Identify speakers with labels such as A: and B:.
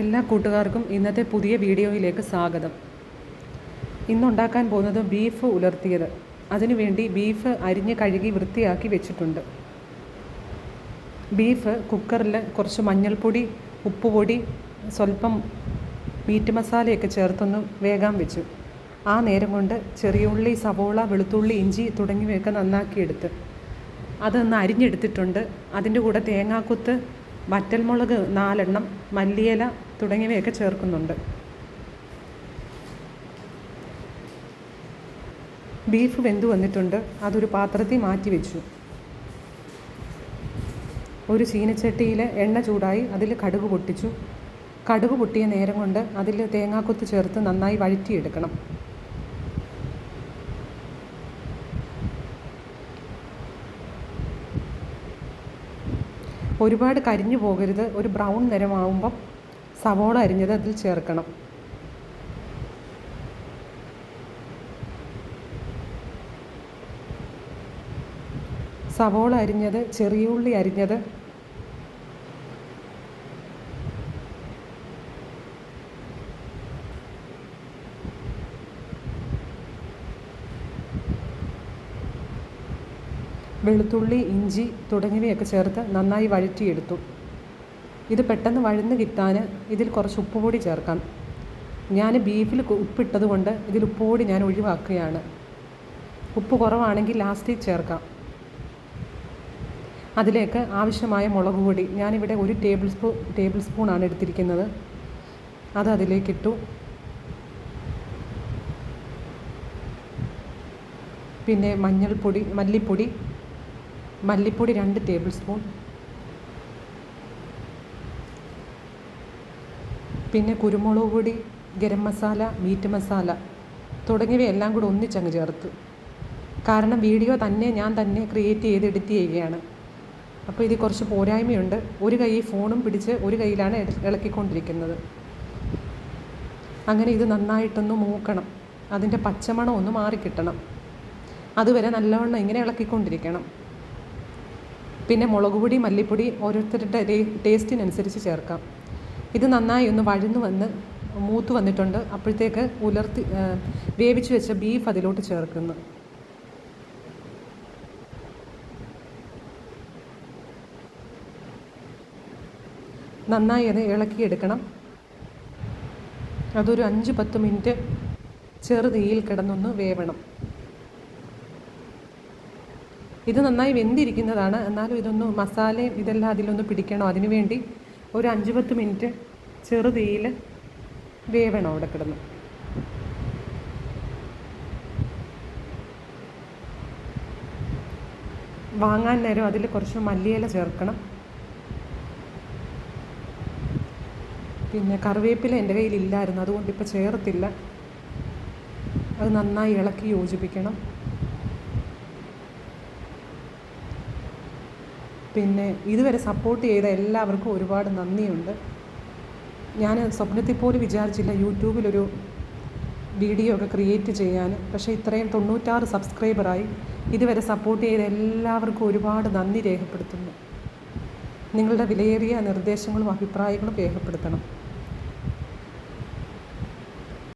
A: എല്ലാ കൂട്ടുകാർക്കും ഇന്നത്തെ പുതിയ വീഡിയോയിലേക്ക് സ്വാഗതം. ഇന്നുണ്ടാക്കാൻ പോകുന്നത് ബീഫ് ഉലർത്തിയത്. അതിനുവേണ്ടി ബീഫ് അരിഞ്ഞ് കഴുകി വൃത്തിയാക്കി വെച്ചിട്ടുണ്ട്. ബീഫ് കുക്കറിൽ കുറച്ച് മഞ്ഞൾപ്പൊടി ഉപ്പുപൊടി സ്വല്പം മീറ്റ് മസാലയൊക്കെ ചേർത്തൊന്ന് വേകാൻ വെച്ചു. ആ നേരം കൊണ്ട് ചെറിയ ഉള്ളി സവോള വെളുത്തുള്ളി ഇഞ്ചി തുടങ്ങിയവയൊക്കെ നന്നാക്കിയെടുത്ത്. അതൊന്ന് അരിഞ്ഞെടുത്തിട്ടുണ്ട്. അതിന്റെ കൂടെ തേങ്ങാക്കൊത്ത് വറ്റൽമുളക് നാലെണ്ണം മല്ലിയില തുടങ്ങിയവയൊക്കെ ചേർക്കുന്നുണ്ട്. ബീഫ് വെന്ത് വന്നിട്ടുണ്ട്. അതൊരു പാത്രത്തിൽ മാറ്റി വെച്ചു. ഒരു ചീനച്ചട്ടിയിൽ എണ്ണ ചൂടായി അതിൽ കടുക് പൊട്ടിച്ചു. കടുക് പൊട്ടിയ നേരം കൊണ്ട് അതിൽ തേങ്ങാക്കൊത്ത് ചേർത്ത് നന്നായി വഴറ്റിയെടുക്കണം. ഒരുപാട് കരിഞ്ഞു പോകരുത്. ഒരു ബ്രൗൺ നിരമാവുമ്പം സവോള അരിഞ്ഞത് അതിൽ ചേർക്കണം. സവോള അരിഞ്ഞത് ചെറിയ ഉള്ളി അരിഞ്ഞത് വെളുത്തുള്ളി ഇഞ്ചി തുടങ്ങിയവയൊക്കെ ചേർത്ത് നന്നായി വഴറ്റിയെടുത്തു. ഇത് പെട്ടെന്ന് വഴന്ന് കിട്ടാൻ ഇതിൽ കുറച്ച് ഉപ്പ് ഉപ്പുപൊടി ചേർക്കാം. ഞാൻ ബീഫിൽ ഉപ്പിട്ടത് കൊണ്ട് ഇതിൽ ഉപ്പുപൊടി ഞാൻ ഒഴിവാക്കുകയാണ്. ഉപ്പ് കുറവാണെങ്കിൽ ലാസ്റ്റിൽ ചേർക്കാം. അതിലേക്ക് ആവശ്യമായ മുളക് പൊടി ഞാനിവിടെ ഒരു ടേബിൾ സ്പൂ ടേബിൾ സ്പൂണാണ് എടുത്തിരിക്കുന്നത്. അത് അതിലേക്കിട്ടു. പിന്നെ മഞ്ഞൾപ്പൊടി മല്ലിപ്പൊടി മല്ലിപ്പൊടി രണ്ട് ടേബിൾ സ്പൂൺ. പിന്നെ കുരുമുളക് പൊടി ഗരം മസാല മീറ്റ് മസാല തുടങ്ങിയവയെല്ലാം കൂടെ ഒന്നിച്ചങ്ങ് ചേർത്ത്. കാരണം വീഡിയോ തന്നെ ഞാൻ തന്നെ ക്രിയേറ്റ് ചെയ്ത് എഡിറ്റ് ചെയ്യുകയാണ്. അപ്പോൾ ഇതിൽ കുറച്ച് പോരായ്മയുണ്ട്. ഒരു കൈ ഫോണും പിടിച്ച് ഒരു കൈയിലാണ് ഇളക്കിക്കൊണ്ടിരിക്കുന്നത്. അങ്ങനെ ഇത് നന്നായിട്ടൊന്ന് മൂക്കണം. അതിന്റെ പച്ചമണം ഒന്ന് മാറിക്കിട്ടണം. അതുവരെ നല്ലവണ്ണം ഇങ്ങനെ ഇളക്കിക്കൊണ്ടിരിക്കണം. പിന്നെ മുളക് പൊടി മല്ലിപ്പൊടി ഓരോരുത്തരുടെ ടേസ്റ്റിനനുസരിച്ച് ചേർക്കാം. ഇത് നന്നായി ഒന്ന് വഴന്നു വന്ന് മൂത്ത് വന്നിട്ടുണ്ട്. അപ്പോഴത്തേക്ക് ഉലർത്തി വേവിച്ച് വെച്ച ബീഫ് അതിലോട്ട് ചേർക്കുന്നു. നന്നായി അത് ഇളക്കിയെടുക്കണം. അതൊരു അഞ്ച് പത്ത് മിനിറ്റ് ചെറുതീയിൽ കിടന്നൊന്ന് വേവണം. ഇത് നന്നായി വെന്തിരിക്കുന്നതാണ്. എന്നാലും ഇതൊന്ന് മസാലയും ഇതെല്ലാം അതിലൊന്ന് പിടിക്കണം. അതിനു വേണ്ടി ഒരു അഞ്ച് പത്ത് മിനിറ്റ് ചെറുതീയിൽ വേവണം അവിടെ കിടന്ന്. വാങ്ങാൻ നേരം അതിൽ കുറച്ച് മല്ലിയില ചേർക്കണം. പിന്നെ കറിവേപ്പില എന്റെ കയ്യിലില്ലായിരുന്നു അതുകൊണ്ട് ഇപ്പോൾ ചേർത്തില്ല. അത് നന്നായി ഇളക്കി യോജിപ്പിക്കണം. പിന്നെ ഇതുവരെ സപ്പോർട്ട് ചെയ്ത എല്ലാവർക്കും ഒരുപാട് നന്ദിയുണ്ട്. ഞാൻ സ്വപ്നത്തിൽ പോലും വിചാരിച്ചില്ല യൂട്യൂബിലൊരു വീഡിയോ ഒക്കെ ക്രിയേറ്റ് ചെയ്യാൻ പക്ഷേ ഇത്രയും തൊണ്ണൂറ്റാറ് സബ്സ്ക്രൈബറായി ഇതുവരെ സപ്പോർട്ട് ചെയ്ത എല്ലാവർക്കും ഒരുപാട് നന്ദി രേഖപ്പെടുത്തുന്നു. നിങ്ങളുടെ വിലയേറിയ നിർദ്ദേശങ്ങളും അഭിപ്രായങ്ങളും രേഖപ്പെടുത്തണം.